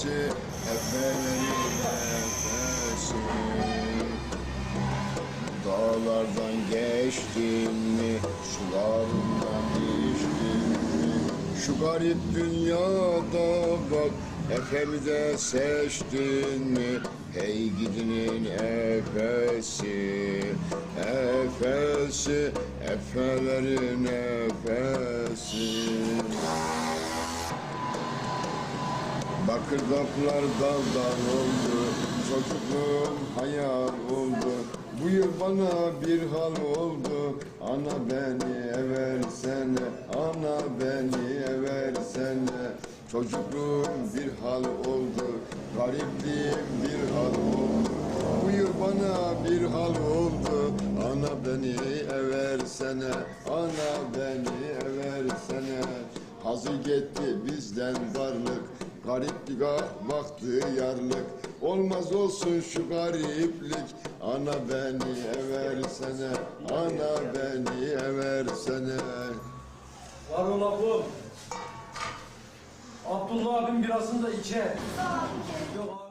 efesi, efelerin efesi. Dağlardan geçtin mi, sularından içtin mi? Şu garip dünyada bak, efemi de seçtin mi? Hey gidinin efesi, efesi, efelerin efesi. Bakırdaklar daldan oldu, çocukluğum hayal oldu. Bu yıl bana bir hal oldu, ana beni eversene, ana beni eversene. Çocukluğum bir hal oldu, garipliğim bir hal oldu. Bu yıl bana bir hal oldu, ana beni eversene, ana beni eversene. Hazır gitti bizden varlık, gariplik ah baktı yarlık. Olmaz olsun şu gariplik, ana beni eversene, ana beni eversene. Var ola bu. Abdullah abim birasını da içe. Sağ ol